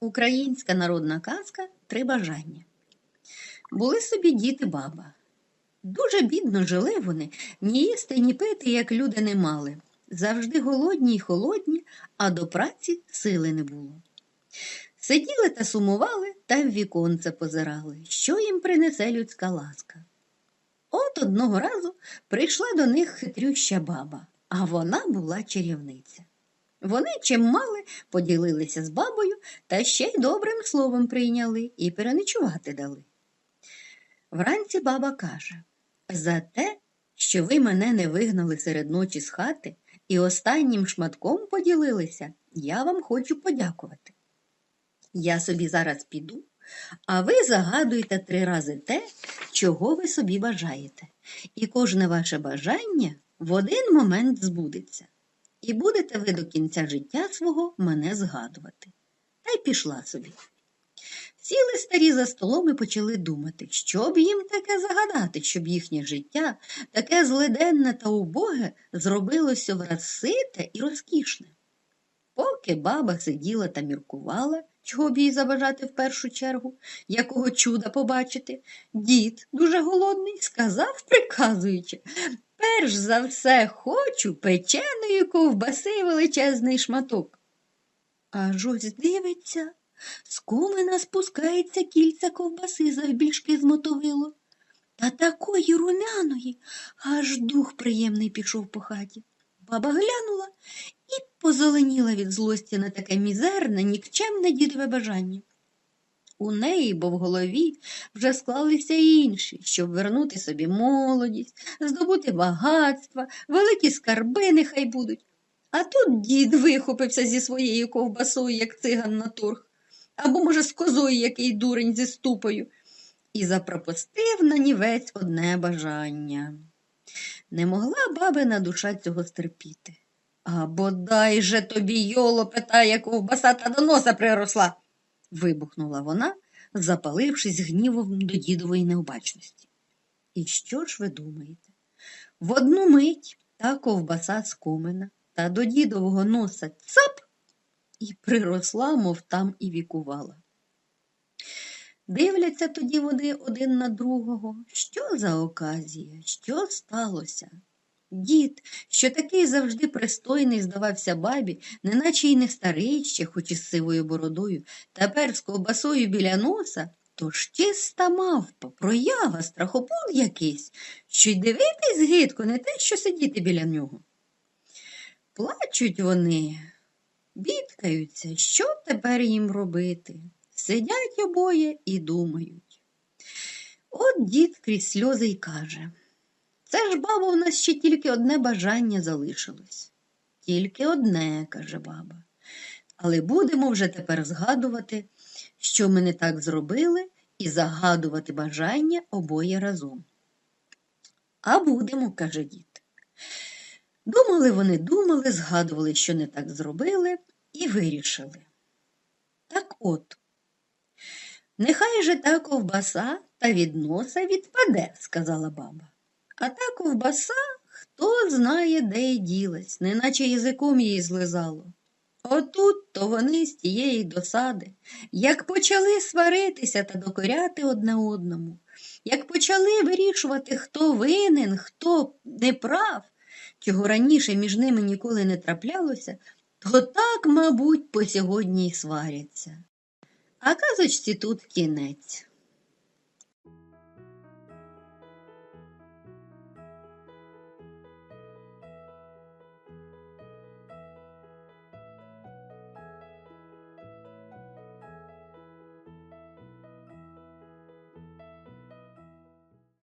Українська народна казка Три бажання. Були собі діти баба. Дуже бідно жили вони, ні їсти, ні пити, як люди не мали. Завжди голодні й холодні, а до праці сили не було. Сиділи та сумували та в віконце позирали, що їм принесе людська ласка. От одного разу прийшла до них хитрюща баба, а вона була чарівниця. Вони чим мали, поділилися з бабою та ще й добрим словом прийняли і переночувати дали. Вранці баба каже за те, що ви мене не вигнали серед ночі з хати і останнім шматком поділилися, я вам хочу подякувати. Я собі зараз піду, а ви загадуєте три рази те, чого ви собі бажаєте, і кожне ваше бажання в один момент збудеться. І будете ви до кінця життя свого мене згадувати. Та й пішла собі. Сіли старі за столом і почали думати, що б їм таке загадати, щоб їхнє життя, таке злиденне та убоге, зробилося враз сите і розкішне. Поки баба сиділа та міркувала, чого б їй забажати в першу чергу, якого чуда побачити, дід, дуже голодний, сказав, приказуючи, перш за все хочу печеної ковбаси величезний шматок. Аж ось дивиться, з кумина спускається кільця ковбаси завбільшки змотовило. Та такої румяної, аж дух приємний пішов по хаті. Баба глянула і позеленіла від злості на таке мізерне, нікчемне дідове бажання. У неї, бо в голові вже склалися інші, щоб вернути собі молодість, здобути багатства, великі скарби нехай будуть. А тут дід вихопився зі своєю ковбасою, як циган на торг, або, може, з козою який дурень зі ступою, і запропостив на нівець одне бажання. Не могла бабина душа цього стерпіти. А бодай же тобі, йоло, питає, ковбаса та до носа приросла вибухнула вона, запалившись гнівом до дідової необачності. І що ж ви думаєте? В одну мить та ковбаса з комина та до дідового носа цап і приросла, мов там і вікувала. Дивляться тоді вони один на другого, що за оказія, що сталося? Дід, що такий завжди пристойний, здавався бабі, неначе й не старий ще, хоч із сивою бородою, тепер з ковбасою біля носа, то ж чиста мавпа, проява, страхопун якийсь, що й дивитись гидко, не те, що сидіти біля нього. Плачуть вони, бідкаються, що тепер їм робити? Сидять обоє і думають. От дід крізь сльози й каже це ж, баба, у нас ще тільки одне бажання залишилось. Тільки одне, каже баба. Але будемо вже тепер згадувати, що ми не так зробили, і загадувати бажання обоє разом. А будемо, каже дід. Думали вони, думали, згадували, що не так зробили, і вирішили. Так от, нехай же та ковбаса та від носа відпаде, сказала баба. А та ковбаса хто знає, де й ділась, неначе язиком її злизало. Отут то вони з тієї досади, як почали сваритися та докоряти одне одному, як почали вирішувати, хто винен, хто не прав, чого раніше між ними ніколи не траплялося, то так, мабуть, по сьогодні й сваряться. А казочці тут кінець.